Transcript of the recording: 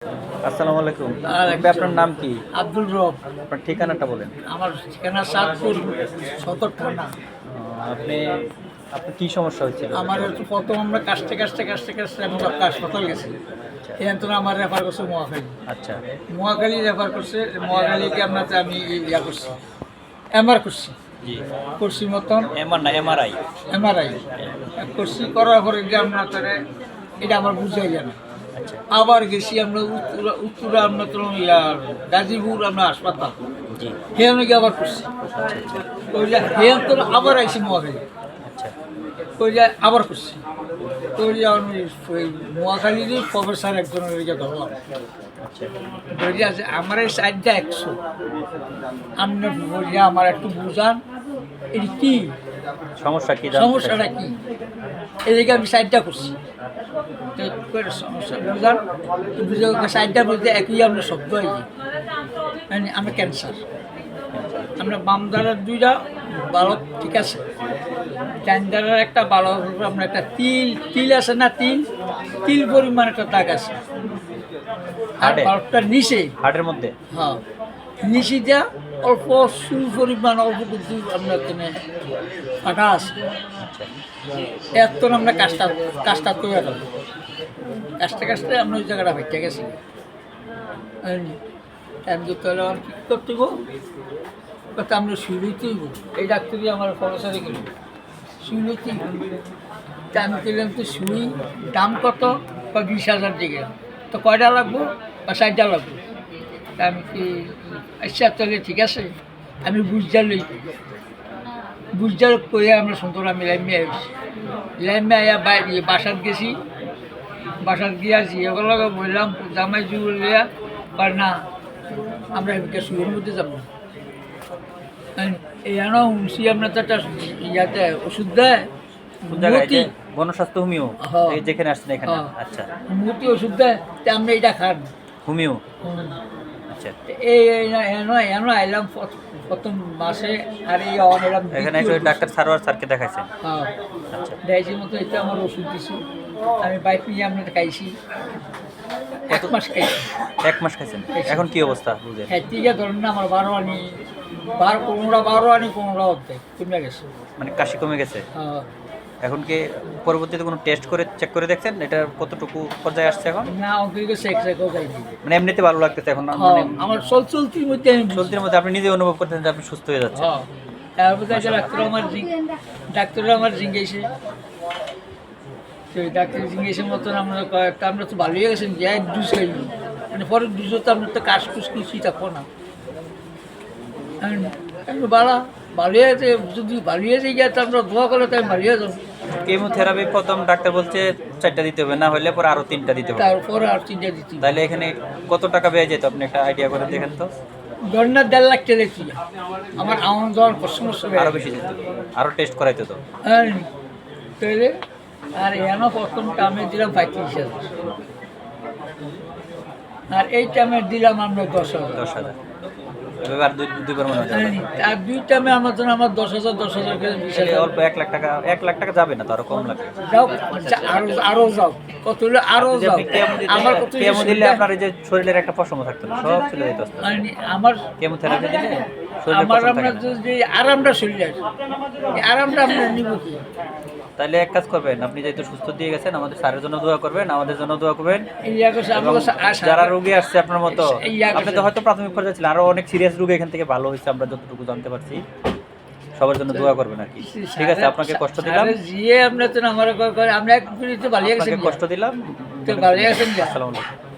আসসালামু আলাইকুম। আপনার নাম কি? আব্দুল রব। আপনার ঠিকানাটা বলেন। আমার ঠিকানা সাতপুর সদর থানা। আপনি আপনার কি সমস্যা হয়েছিল? আমার একটু প্রথম আমরা কাছতে কাছতে কাছতে কাছতে আমি একটা হাসপাতাল গেছি এখান থেকে আমার রেফার করছে মহাখালী। আচ্ছা। মহাখালী রেফার করছে মহাখালীকে আপনার আমি ইয়া করছি এমআর করছি। করছি মতন এমআর না এমআরআই এমআরআই করছি করার পরে যে আপনার এটা আমার বুঝাই যায় না আচ্ছা আবার গেছি আমরা উত্তরা উত্তরা আমরা তো ইয়ার গাজীপুর আমরা হাসপাতাল। সেখানে গিয়ে আবার করছি। কইলে সেখান তো আবার আইসি মহাখালী। আচ্ছা। কইলে আবার করছি। কইলে আমি ওই মহাখালীরই প্রফেসর একজনের দিকে ধরলাম। আচ্ছা। বলি আছে আমার এই সাইডটা একশো। আপনি আমার একটু বুঝান এটি কি? সমস্যা কি সমস্যাটা কি? এদিকে আমি সাইডটা করছি সমস্যা? বুঝে সাইডটা বলতে একই আমরা শব্দ হয়েছি মানে আমরা ক্যান্সার। আমরা বাম দ্বারার দুইটা বালক ঠিক আছে? ডান দ্বারার একটা বালক আমরা একটা তিল। তিল আছে না তিল? তিল পরিমাণ একটা দাগ আছে। আর হাড়ে? বালকটার নিচে। হার্টের মধ্যে? হ্যাঁ। নিচে দিয়া অল্প সুর পরিমাণ অল্প কিছু আমরা এখানে ফাটা আছে। এত আমরা কাজটা কাজটা তৈরি করব কাজটা কাজটা আমরা ওই জায়গাটা ভেটে গেছি। টাইম করতে হলে আমার কী করতে গো? কথা আমরা গো এই ডাক্তারই আমার খরচারে গেল শুরুতেই টাইম করলাম তো শুই দাম কত? বা বিশ হাজার দিকে তো কয়টা লাগবো? বা ষাটটা লাগবো? আমি কি আচ্ছা তাহলে ঠিক আছে। আমি বুঝতে লই বুঝতে করে আমরা সুন্দর আমি লাইমে আসছি লাইমে আয়া বাইরে বাসাত গেছি। বাসাত গিয়া জিয়াগুলো বললাম জামাই জুগুলো লিয়া আর না আমরা এদিকে শুয়ের মধ্যে যাব না। এই এন উনসি আপনার তো একটা ইয়াতে ওষুধ দেয় গণস্বাস্থ্য হোমিও হ্যাঁ। এই যেখানে আসছেন এখানে হ্যাঁ। আচ্ছা। মতি ওষুধ দেয় তা আমরা এটা খান। হোমিও? আচ্ছা। এই প্রথম মাসে আর এই অন এলাম এখানে এসে ডাক্তার সারোয়ার স্যারকে দেখাইছেন হ্যাঁ। আচ্ছা। ডাইসির মতো এটা আমার ওষুধ দিছি। আমি বাইক নিয়ে আপনার খাইছি। এক মাস খাইছি। এক মাস খাইছেন? এখন কি অবস্থা বুঝেন? খাইতে গিয়ে ধরুন না আমার বারো আনি বারো পনেরোটা বারো আনি পনেরোটা অর্ধেক কমে গেছে। মানে কাশি কমে গেছে? হ্যাঁ। এখন কি পরবর্তীতে কোনো টেস্ট করে চেক করে দেখছেন? এটা কতটুকু পর্যায়ে আসছে এখন? না মানে এমনিতে ভালো লাগতেছে এখন মানে আমার চল চলতির মধ্যে। চলতির মধ্যে আপনি নিজে অনুভব করতেছেন যে আপনি সুস্থ হয়ে যাচ্ছেন। হ্যাঁ তারপরে ডাক্তার আমার ডাক্তার আমার জিঙ্গেছে তো ওই ডাক্তার জিজ্ঞেসের মতন আমরা কয়েকটা আমরা তো ভালো হয়ে গেছেন যে এক ডুজ খাই মানে পরের ডুজও তো আপনার তো কাজ কুস কিছুই থাকব না। বাড়া ভালো হয়েছে যদি ভালো হয়েছে গিয়ে তো আমরা দোয়া করলে তো আমি ভালো হয়ে যাব কেমোথেরাপি প্রথম ডাক্তার বলছে চারটা দিতে হবে না হলে পরে আরও তিনটা দিতে হবে। তারপরে আর চিন্তা দিচ্ছি তাহলে এখানে কত টাকা ব্যয় যেত? আপনি একটা আইডিয়া করে দেখেন তো। গন্ডার দেড় লাখ টাকা দেখছি আমার আমার যাওয়ার সমস্যা আরও বেশি যেত আরও টেস্ট করাইতে তো। হ্যাঁ তাহলে আর এখানে প্রথম টামে দিলাম পঁয়ত্রিশ হাজার। আর এই টামে দিলাম আমরা দশ হাজার। দশ হাজার। এবার আর দুই দুইবার মনে হয়। আর দুই টামে আমার জন্য আমার দশ হাজার দশ হাজার করে বিশ হাজার। অল্প এক লাখ টাকা এক লাখ টাকা যাবে না তো আরও কম লাগবে? যাও আরও আরও যাও। কত হলো? আরও যাও। আপনি কেমো দিতে- আমার কত কেমো দিলে আপনার এই যে শরীরের একটা পশম থাকতো না? সব চলে যেত। মানে আমার কেমোথেরাপি দিলে শরীরের আমার আমরা যে আরামটা শরীরের এই আরামটা আমরা নিব কি? তাহলে এক কাজ করবেন আপনি যেহেতু সুস্থ দিয়ে গেছেন আমাদের স্যারের জন্য দোয়া করবেন আমাদের জন্য দোয়া করবেন। যারা রোগী আসছে আপনার মতো আপনি তো হয়তো প্রাথমিক পর্যায়ে ছিলেন আরও অনেক সিরিয়াস রোগী এখান থেকে ভালো হয়েছে আমরা যতটুকু জানতে পারছি। সবার জন্য দোয়া করবেন আর কি। ঠিক আছে আপনাকে কষ্ট দিলাম। জিয়ে আমরা তো আমার আমরা এক মিনিটে ভালিয়ে কষ্ট দিলাম। আসসালামু আলাইকুম।